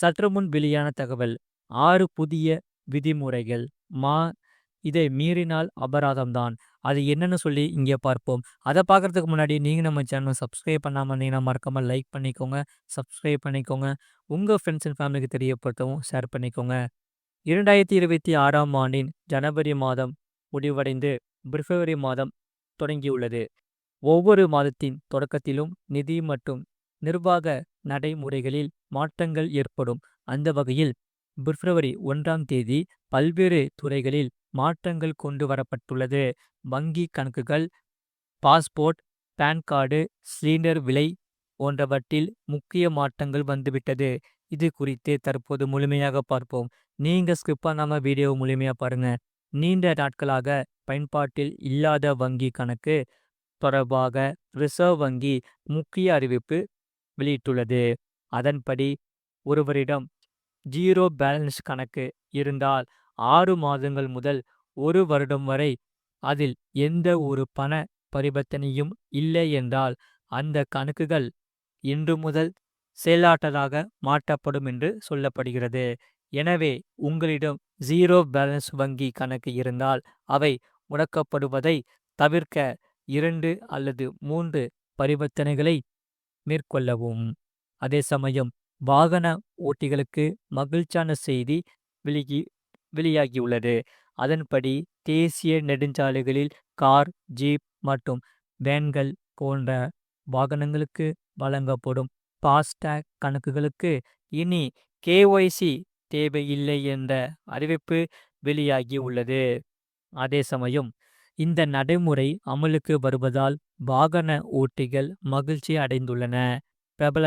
சற்று முன் வெளியான தகவல். ஆறு புதிய விதிமுறைகள். மா இதை மீறினால் அபராதம் தான் அது என்னன்னு சொல்லி இங்கே பார்ப்போம். அதை பார்க்கறதுக்கு முன்னாடி நீங்கள் நம்ம சேனல் சப்ஸ்கிரைப் பண்ணாமல் இருந்தீங்கன்னா மறக்காமல் லைக் பண்ணிக்கோங்க சப்ஸ்கிரைப் பண்ணிக்கோங்க. உங்கள் ஃப்ரெண்ட்ஸ் அண்ட் ஃபேமிலிக்கு தெரியப்படுத்தவும் ஷேர் பண்ணிக்கோங்க. இரண்டாயிரத்தி இருபத்தி ஆறாம் ஆண்டின் ஜனவரி மாதம் முடிவடைந்து பிப்ரவரி மாதம் தொடங்கியுள்ளது. ஒவ்வொரு மாதத்தின் தொடக்கத்திலும் நிதி மற்றும் நிர்வாக நடைமுறைகளில் மாற்றங்கள் ஏற்படும். அந்த வகையில் பிப்ரவரி ஒன்றாம் தேதி பல்வேறு துறைகளில் மாற்றங்கள் கொண்டு வரப்பட்டுள்ளது. வங்கி கணக்குகள் பாஸ்போர்ட் பேன் கார்டு சிலிண்டர் விலை போன்றவற்றில் முக்கிய மாற்றங்கள் வந்துவிட்டது. இது குறித்து தற்போது முழுமையாக பார்ப்போம். நீங்க ஸ்கிப் வீடியோ முழுமையா பாருங்க. நீண்ட நாட்களாக பயன்பாட்டில் இல்லாத வங்கி கணக்கு தொடர்பாக ரிசர்வ் வங்கி முக்கிய அறிவிப்பு வெளியிட்டுள்ளது. அதன்படி ஒருவரிடம் ஜீரோ பேலன்ஸ் கணக்கு இருந்தால் ஆறு மாதங்கள் முதல் ஒரு வருடம் வரை அதில் எந்த ஒரு பண பரிவர்த்தனையும் இல்லை என்றால் அந்த கணக்குகள் இன்று முதல் செயலாற்றலாக மாற்றப்படும் என்று சொல்லப்படுகிறது. எனவே உங்களிடம் ஜீரோ பேலன்ஸ் வங்கி கணக்கு இருந்தால் அவை முடக்கப்படுவதை தவிர்க்க இரண்டு அல்லது மூன்று பரிவர்த்தனைகளை மேற்கொள்ளவும். அதே சமயம் வாகன ஓட்டிகளுக்கு மகிழ்ச்சியான செய்தி வெளியி வெளியாகியுள்ளது. அதன்படி தேசிய நெடுஞ்சாலைகளில் கார் ஜீப் மற்றும் வேன்கள் போன்ற வாகனங்களுக்கு வழங்கப்படும் பாஸ்டாக் கணக்குகளுக்கு இனி கேஒய்சி தேவையில்லை என்ற அறிவிப்பு வெளியாகி உள்ளது அதே சமயம் இந்த நடைமுறை அமலுக்கு வருவதால் வாகன ஓட்டிகள் மகிழ்ச்சி அடைந்துள்ளன. பிரபல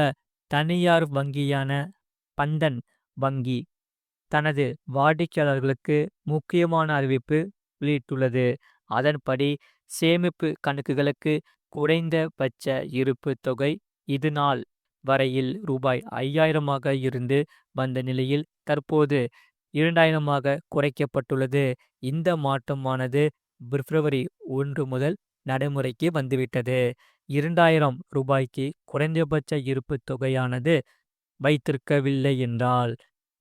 தனியார் வங்கியான பந்தன் வங்கி தனது வாடிக்கையாளர்களுக்கு முக்கியமான அறிவிப்பு வெளியிட்டுள்ளது. அதன்படி சேமிப்பு கணக்குகளுக்கு குறைந்தபட்ச இருப்பு தொகை இது நாள் வரையில் ரூபாய் ஐயாயிரமாக இருந்து வந்த நிலையில் தற்போது இரண்டாயிரமாக குறைக்கப்பட்டுள்ளது. இந்த மாற்றமானது பிப்ரவரி ஒன்று முதல் நடைமுறைக்கு வந்துவிட்டது. இரண்டாயிரம் ரூபாய்க்கு குறைந்தபட்ச இருப்பு தொகையானது வைத்திருக்கவில்லை என்றால்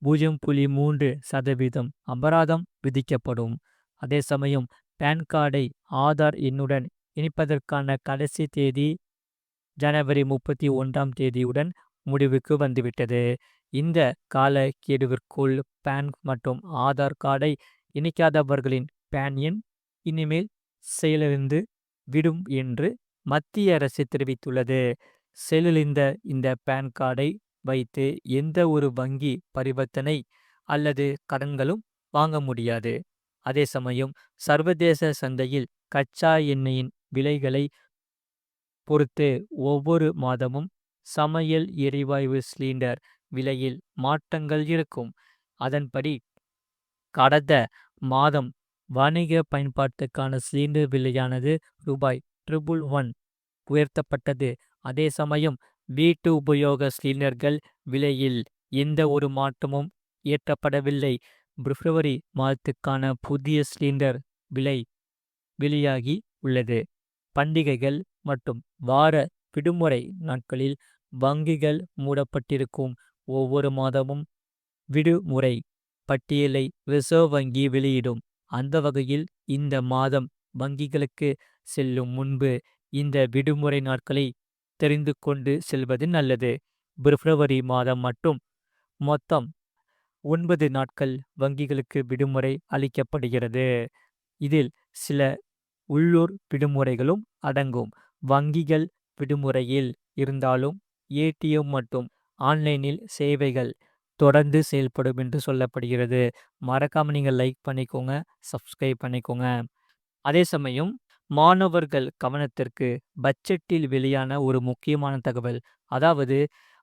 பூஜ்ஜியம் புள்ளி மூன்று சதவீதம் அபராதம் விதிக்கப்படும். அதே சமயம் பேன் கார்டை ஆதார் எண்ணுடன் இணைப்பதற்கான கடைசி தேதி ஜனவரி முப்பத்தி ஒன்றாம் தேதியுடன் முடிவுக்கு வந்துவிட்டது. இந்த கால கேடுவிற்குள் பேன் மற்றும் ஆதார் கார்டை இணைக்காதவர்களின் பேன் எண் இனிமேல் செயலிருந்து விடும் என்று மத்திய அரசு தெரிவித்துள்ளது. செயலிழந்த இந்த பேன் கார்டை வைத்து எந்த ஒரு வங்கி பரிவர்த்தனை அல்லது கடன்களும் வாங்க முடியாது. அதே சமயம் சர்வதேச சந்தையில் கச்சா எண்ணெயின் விலைகளை பொறுத்து ஒவ்வொரு மாதமும் சமையல் எரிவாயு சிலிண்டர் விலையில் மாற்றங்கள் இருக்கும். அதன்படி கடந்த மாதம் வணிக பயன்பாட்டுக்கான சிலிண்டர் விலையானது ரூபாய் ட்ரிபிள் ஒன் உயர்த்தப்பட்டது. அதே சமயம் வீட்டு உபயோக சிலிண்டர்கள் விலையில் எந்த ஒரு மாற்றமும் ஏற்றப்படவில்லை பிப்ரவரி மாதத்துக்கான புதிய சிலிண்டர் விலை வெளியாகி உள்ளது. பண்டிகைகள் மற்றும் வார விடுமுறை நாட்களில் வங்கிகள் மூடப்பட்டிருக்கும் ஒவ்வொரு மாதமும் விடுமுறை பட்டியலை ரிசர்வ் வங்கி வெளியிடும். அந்த வகையில் இந்த மாதம் வங்கிகளுக்கு செல்லும் முன்பு இந்த விடுமுறை நாட்களை தெரிந்து கொண்டு செல்வது நல்லது. பிப்ரவரி மாதம் மட்டும். மொத்தம் ஒன்பது நாட்கள் வங்கிகளுக்கு விடுமுறை அளிக்கப்படுகிறது. இதில் சில உள்ளூர் விடுமுறைகளும் அடங்கும். வங்கிகள் விடுமுறையில் இருந்தாலும் ஏடிஎம் மற்றும் ஆன்லைனில் சேவைகள் தொடர்ந்து செயல்படும் என்று சொல்லப்படுகிறது. மறக்காமல் நீங்கள் லைக் பண்ணிக்கோங்க சப்ஸ்கிரைப் பண்ணிக்கோங்க. அதே சமயம் மாணவர்கள் கவனத்திற்கு பட்ஜெட்டில் வெளியான ஒரு முக்கியமான தகவல். அதாவது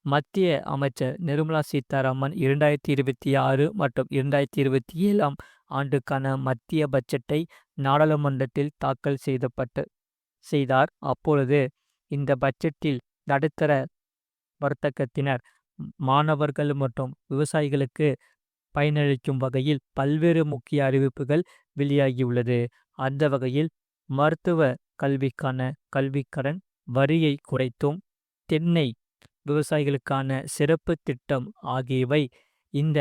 மத்திய அமைச்சர் நிர்மலா சீதாராமன் இரண்டாயிரத்தி இருபத்தி ஆறு மற்றும் இரண்டாயிரத்தி இருபத்தி ஏழாம் ஆண்டுக்கான மத்திய பட்ஜெட்டை நாடாளுமன்றத்தில் தாக்கல் செய்தப்பட்டு செய்தார். அப்பொழுது இந்த பட்ஜெட்டில் நடுத்தர வர்த்தகத்தினர் மாணவர்கள் மற்றும் விவசாயிகளுக்கு பயனளிக்கும் வகையில் பல்வேறு முக்கிய அறிவிப்புகள் வெளியாகியுள்ளது அந்த வகையில் மருத்துவ கல்விக்கான கல்விக்கடன் வரியை குறைத்தும் தென்னை விவசாயிகளுக்கான சிறப்பு திட்டம் ஆகியவை இந்த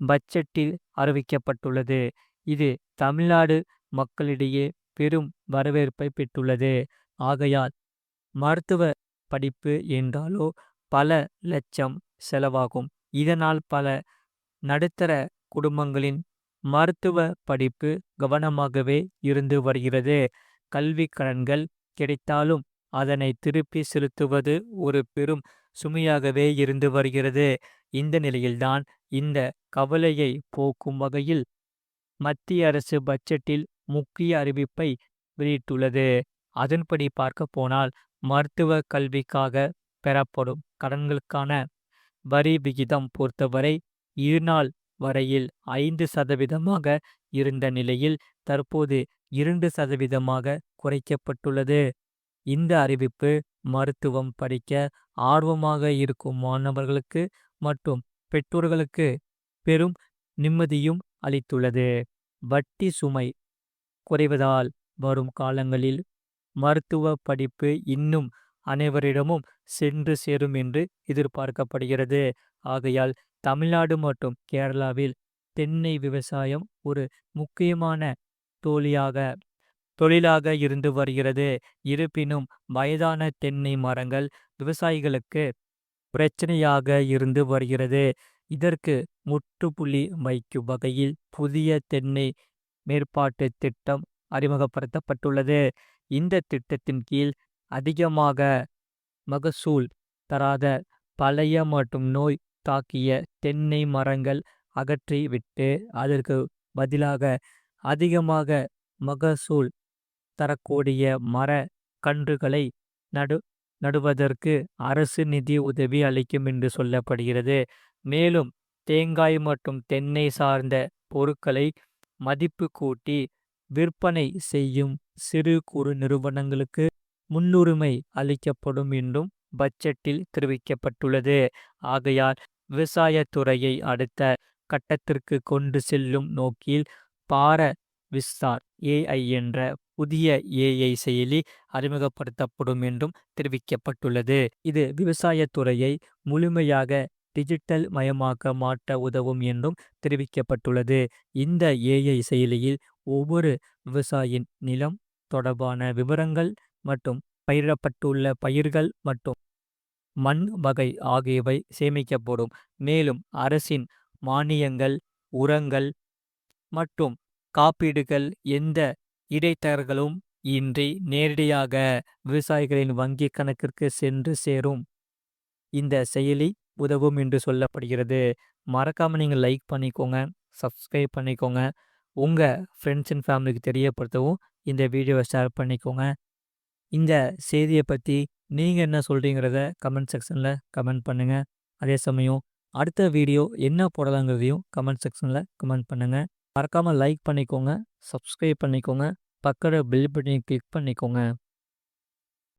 பட்ஜெட்டில் அறிவிக்கப்பட்டுள்ளது. இது தமிழ்நாடு மக்களிடையே பெரும் வரவேற்பை பெற்றுள்ளது. ஆகையால் மருத்துவ படிப்பு என்றாலோ பல லட்சம் செலவாகும். இதனால் பல நடுத்தர குடும்பங்களின் மருத்துவ படிப்பு கவனமாகவே இருந்து வருகிறது. கல்விக் கடன்கள் கிடைத்தாலும் அதனை திருப்பி செலுத்துவது ஒரு பெரும் சுமையாகவே இருந்து வருகிறது. இந்த நிலையில்தான் இந்த கவலையை போக்கும் வகையில் மத்திய அரசு பட்ஜெட்டில் முக்கிய அறிவிப்பை வெளியிட்டுள்ளது. அதன்படி பார்க்கப் போனால் மருத்துவ கல்விக்காக பெறப்படும் கடன்களுக்கான வரி விகிதம் பொறுத்தவரை இருநாள் வரையில் ஐந்து சதவீதமாக இருந்த நிலையில் தற்போது இரண்டு சதவீதமாக குறைக்கப்பட்டுள்ளது. இந்த அறிவிப்பு மருத்துவம் படிக்க ஆர்வமாக இருக்கும் மாணவர்களுக்கு மற்றும் பெற்றோர்களுக்கு பெரும் நிம்மதியும் அளித்துள்ளது. வட்டி சுமை குறைவதால் வரும் காலங்களில் மருத்துவ படிப்பு இன்னும் அனைவரிடமும் சென்று சேரும் என்று எதிர்பார்க்கப்படுகிறது. ஆகையால் தமிழ்நாடு மற்றும் கேரளாவில் தென்னை விவசாயம் ஒரு முக்கியமான தோழியாக தொழிலாக இருந்து வருகிறது. இருப்பினும் வயதான தென்னை மரங்கள் விவசாயிகளுக்கு பிரச்சனையாக இருந்து வருகிறது. இதற்கு முற்றுப்புள்ளி வைக்கும் வகையில் புதிய தென்னை மேற்பாட்டு திட்டம் அறிமுகப்படுத்தப்பட்டுள்ளது. இந்த திட்டத்தின் கீழ் அதிகமாக மகசூல் தராத பழைய மற்றும் நோய் தாக்கிய தென்னை மரங்கள் அகற்றி விட்டு அதற்கு பதிலாக அதிகமாக மகசூல் தரக்கூடிய மர கன்றுகளை நடு நடுவதற்கு அரசு நிதி உதவி அளிக்கும் என்று சொல்லப்படுகிறது. மேலும் தேங்காய் மற்றும் தென்னை சார்ந்த பொருட்களை மதிப்பு கூட்டி விற்பனை செய்யும் சிறு குறு நிறுவனங்களுக்கு முன்னுரிமை அளிக்கப்படும் என்றும் பட்ஜெட்டில் தெரிவிக்கப்பட்டுள்ளது. ஆகையால் விவசாயத்துறையை அடுத்த கட்டத்திற்கு கொண்டு செல்லும் நோக்கில் பார விஸ்தார் ஏஐ என்ற புதிய ஏஐ செயலி அறிமுகப்படுத்தப்படும் என்றும் தெரிவிக்கப்பட்டுள்ளது. இது விவசாயத்துறையை முழுமையாக டிஜிட்டல் மயமாக்க மாற்ற உதவும் என்றும் தெரிவிக்கப்பட்டுள்ளது. இந்த ஏஐ செயலியில் ஒவ்வொரு விவசாயியின் நிலம் தொடர்பான விவரங்கள் மற்றும் பயிரிடப்பட்டுள்ள பயிர்கள் மற்றும் மண் வகை ஆகியவை சேமிக்கப்படும். மேலும் அரசின் மானியங்கள் உரங்கள் மற்றும் காப்பீடுகள் எந்த இடைத்தரகர்களும் இன்றி நேரடியாக விவசாயிகளின் வங்கிக் கணக்கிற்கு சென்று சேரும். இந்த செயலி உதவும் என்று சொல்லப்படுகிறது. மறக்காம நீங்க லைக் பண்ணிக்கோங்க சப்ஸ்கிரைப் பண்ணிக்கோங்க. உங்க ஃப்ரெண்ட்ஸ் அண்ட் ஃபேமிலிக்கு தெரியப்படுத்தவும் இந்த வீடியோவை ஷேர் பண்ணிக்கோங்க. இந்த செய்தியை பற்றி நீங்க என்ன சொல்கிறீங்கிறத கமெண்ட் செக்ஷன்ல கமெண்ட் பண்ணுங்க. அதே சமயம் அடுத்த வீடியோ என்ன போடலாங்கிறதையும் கமெண்ட் செக்ஷன்ல கமெண்ட் பண்ணுங்க. மறக்காம லைக் பண்ணிக்கோங்க சப்ஸ்கிரைப் பண்ணிக்கோங்க. பக்கத்தில் பில் பட்டனை கிளிக் பண்ணிக்கோங்க.